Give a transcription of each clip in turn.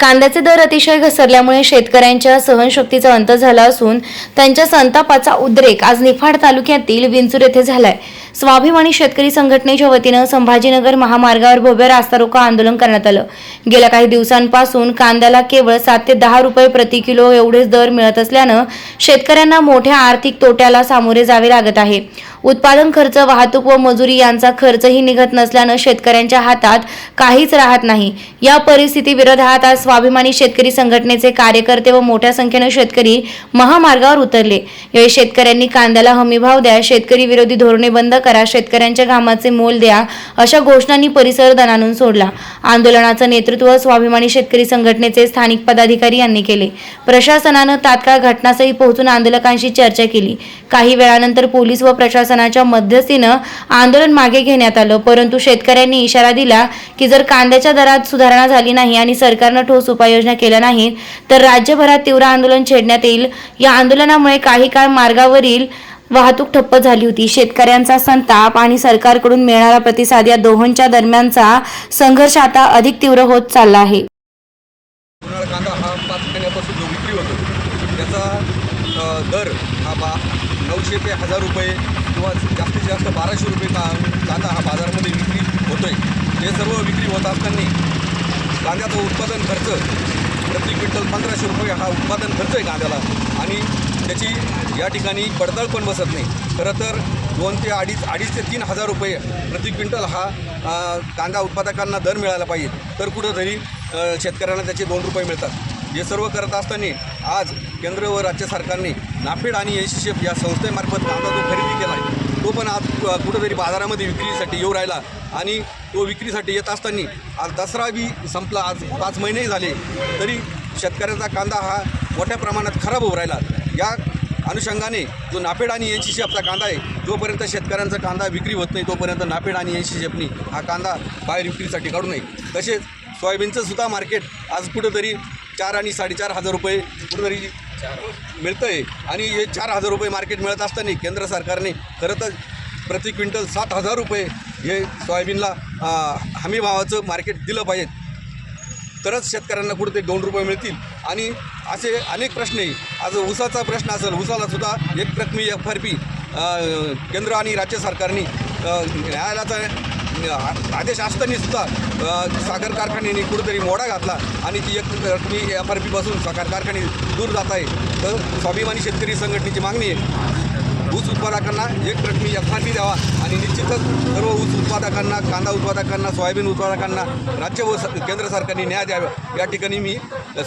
कांद्याचे दर अतिशय घसरल्यामुळे शेतकऱ्यांच्या सहनशक्तीचा अंत झाला असून त्यांच्या संतापाचा उद्रेक आज निफाड तालुक्यातील विंचूर येथे झालाय. स्वाभिमानी शेतकरी संघटनेच्या वतीनं संभाजीनगर महामार्गावर भव्य रास्ता रोको आंदोलन करण्यात आलं. गेल्या काही दिवसांपासून कांद्याला केवळ सात ते दहा रुपये प्रति किलो एवढेच दर मिळत असल्यानं शेतकऱ्यांना मोठ्या आर्थिक तोट्याला सामोरे जावे लागत आहे. उत्पादन खर्च वाहतूक व मजुरी यांचा खर्चही निघत नसल्यानं शेतकऱ्यांच्या हातात काहीच राहत नाही. या परिस्थिती विरोधात आज स्वाभिमानी शेतकरी संघटनेचे कार्यकर्ते व मोठ्या संख्येनं शेतकरी महामार्गावर उतरले. यावेळी शेतकऱ्यांनी कांद्याला हमीभाव द्या शेतकरी विरोधी धोरणे बंद करा शेतकऱ्यांच्या घामाचे मोल द्या अशा घोषणांनी परिसर दणानून सोडला. आंदोलनाचं नेतृत्व स्वाभिमानी शेतकरी संघटनेचे स्थानिक पदाधिकारी यांनी केले. प्रशासनानं तात्काळ घटनास्थळी पोहोचून आंदोलकांशी चर्चा केली. काही वेळानंतर पोलीस व प्रशासनाच्या मध्यस्थीनं आंदोलन मागे घेण्यात आलं परंतु शेतकऱ्यांनी इशारा दिला की जर कांद्याच्या दरात सुधारणा झाली नाही आणि सरकारनं ठोस उपाययोजना केल्या नाहीत तर राज्यभरात तीव्र आंदोलन छेडण्यात येईल. या आंदोलनामुळे काही काळ मार्गावरील वाहतूक ठप्प झाली होती. शेतकऱ्यांचा संताप आणि सरकारकडून मिळणारा प्रतिसाद या दोहोंच्या दरम्यानचा संघर्ष आता अधिक तीव्र होत चालला आहे. कांदा हा पाच महिन्यापासून जो विक्री होतो त्याचा दर हा बा नऊशे ते हजार रुपये किंवा जास्तीत जास्त बाराशे रुपये का कांदा हा बाजारामध्ये विक्री होतो आहे हे सर्व विक्री होत असताना कांद्याचं उत्पादन खर्च प्रति क्विंटल पंधराशे रुपये हा उत्पादन खर्च आहे कांद्याला. आणि त्याची या ठिकाणी पडताळ पण बसत नाही. खरं तर दोन ते अडीच अडीच ते तीन हजार रुपये प्रति क्विंटल हा कांदा उत्पादकांना दर मिळाला पाहिजे. तर कुठंतरी शेतकऱ्यांना त्याचे दोन रुपये मिळतात. हे सर्व करत असताना आज केंद्र व राज्य सरकारने नाफेड आणि एन या संस्थेमार्फत कांदा जो खरेदी केला आहे तो पण आज कुठंतरी बाजारामध्ये विक्रीसाठी येऊ राहिला आणि तो विक्रीसाठी येत असताना आज दसरा बी संपला. आज पाच महिनेही झाले तरी शेतकऱ्याचा कांदा हा मोठ्या प्रमाणात खराब होऊ राहिला. या अनुषंगाने जो नाफेड आणि एन सी शेपचा कांदा आहे जोपर्यंत शेतकऱ्यांचा कांदा विक्री होत नाही तोपर्यंत नाफेड आणि एन सी शेपनी हा कांदा बाहेर विक्रीसाठी काढू नये. तसेच सोयाबीनचं सुद्धा मार्केट आज कुठंतरी चार आणि साडेचार हजार रुपये कुठंतरी मिळतं आहे आणि हे चार हजार रुपये मार्केट मिळत असताना केंद्र सरकारने खरं तर प्रति क्विंटल सात हजार रुपये हे सोयाबीनला हमी भावाचं मार्केट दिलं पाहिजे. तरच शेतकऱ्यांना कुठेतरी दोन रुपये मिळतील. आणि असे अनेक प्रश्न आहे. आज ऊसाचा प्रश्न असेल ऊसाला सुद्धा एक रकमी एफ आर पी केंद्र आणि राज्य सरकारने न्यायालयाचा आदेश असताना सुद्धा साखर कारखान्याने कुठेतरी मोडा घातला आणि ती एक मी एफ आर पीपासून साखर कारखाने दूर जात आहे. तर स्वाभिमानी शेतकरी संघटनेची मागणी आहे ऊस उत्पादकांना एक रकमी एफ आर पी द्यावा आणि निश्चितच सर्व ऊस उत्पादकांना कांदा उत्पादकांना सोयाबीन उत्पादकांना राज्य व स- केंद्र सरकारने न्याय द्यावा. या ठिकाणी मी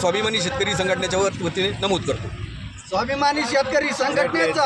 स्वाभिमानी शेतकरी संघटनेच्या वतीने नमूद करतो. स्वाभिमानी शेतकरी संघटनेचा